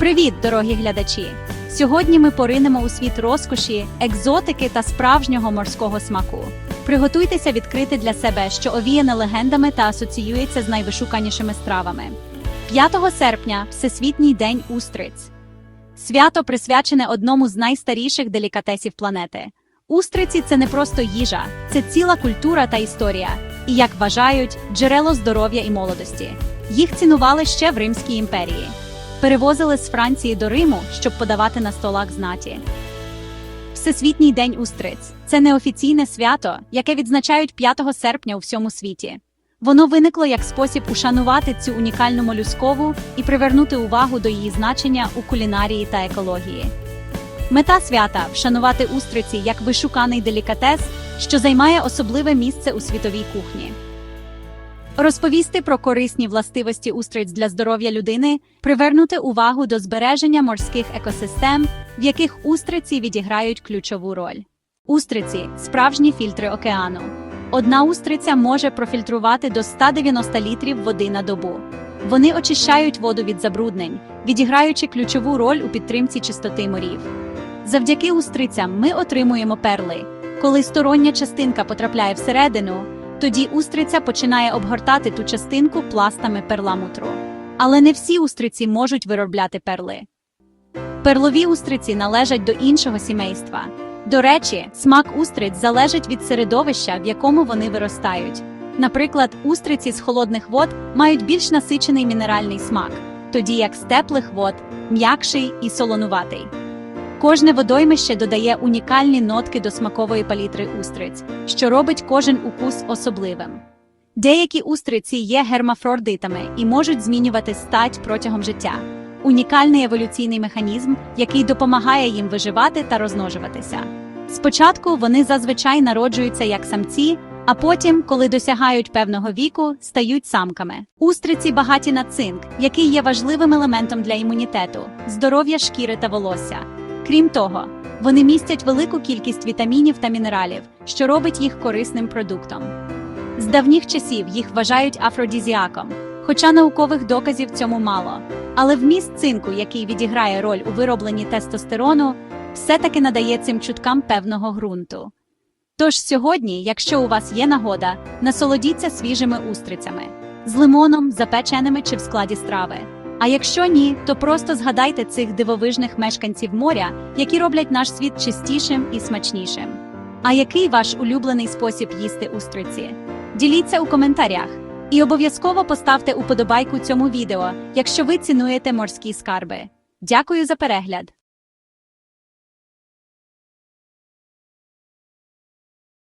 Привіт, дорогі глядачі! Сьогодні ми поринемо у світ розкоші, екзотики та справжнього морського смаку. Приготуйтеся відкрити для себе, що овіяне легендами та асоціюється з найвишуканішими стравами. 5 серпня Всесвітній день устриць. Свято присвячене одному з найстаріших делікатесів планети. Устриці це не просто їжа, це ціла культура та історія, і, як вважають, джерело здоров'я і молодості. Їх цінували ще в Римській імперії. Перевозили з Франції до Риму, щоб подавати на столах знаті. Всесвітній день устриць це неофіційне свято, яке відзначають 5 серпня у всьому світі. Воно виникло як спосіб ушанувати цю унікальну молюскову і привернути увагу до її значення у кулінарії та екології. Мета свята вшанувати устриці як вишуканий делікатес, що займає особливе місце у світовій кухні. Розповісти про корисні властивості устриць для здоров'я людини, привернути увагу до збереження морських екосистем, в яких устриці відіграють ключову роль. Устриці справжні фільтри океану. Одна устриця може профільтрувати до 190 літрів води на добу. Вони очищають воду від забруднень, відіграючи ключову роль у підтримці чистоти морів. Завдяки устрицям ми отримуємо перли. Коли стороння частинка потрапляє всередину, тоді устриця починає обгортати ту частинку пластами перламутру. Але не всі устриці можуть виробляти перли. Перлові устриці належать до іншого сімейства. До речі, смак устриць залежить від середовища, в якому вони виростають. Наприклад, устриці з холодних вод мають більш насичений мінеральний смак, тоді як з теплих вод м'якший і солонуватий. Кожне водоймище додає унікальні нотки до смакової палітри устриць, що робить кожен укус особливим. Деякі устриці є гермафродитами і можуть змінювати стать протягом життя. Унікальний еволюційний механізм, який допомагає їм виживати та розмножуватися. Спочатку вони зазвичай народжуються як самці, а потім, коли досягають певного віку, стають самками. Устриці багаті на цинк, який є важливим елементом для імунітету, здоров'я шкіри та волосся. Крім того, вони містять велику кількість вітамінів та мінералів, що робить їх корисним продуктом. З давніх часів їх вважають афродізіаком, хоча наукових доказів цьому мало. Але вміст цинку, який відіграє роль у виробленні тестостерону, все-таки надає цим чуткам певного ґрунту. Тож сьогодні, якщо у вас є нагода, насолодіться свіжими устрицями з лимоном, запеченими чи в складі страви. А якщо ні, то просто згадайте цих дивовижних мешканців моря, які роблять наш світ чистішим і смачнішим. А який ваш улюблений спосіб їсти устриці? Діліться у коментарях. І обов'язково поставте уподобайку цьому відео, якщо ви цінуєте морські скарби. Дякую за перегляд!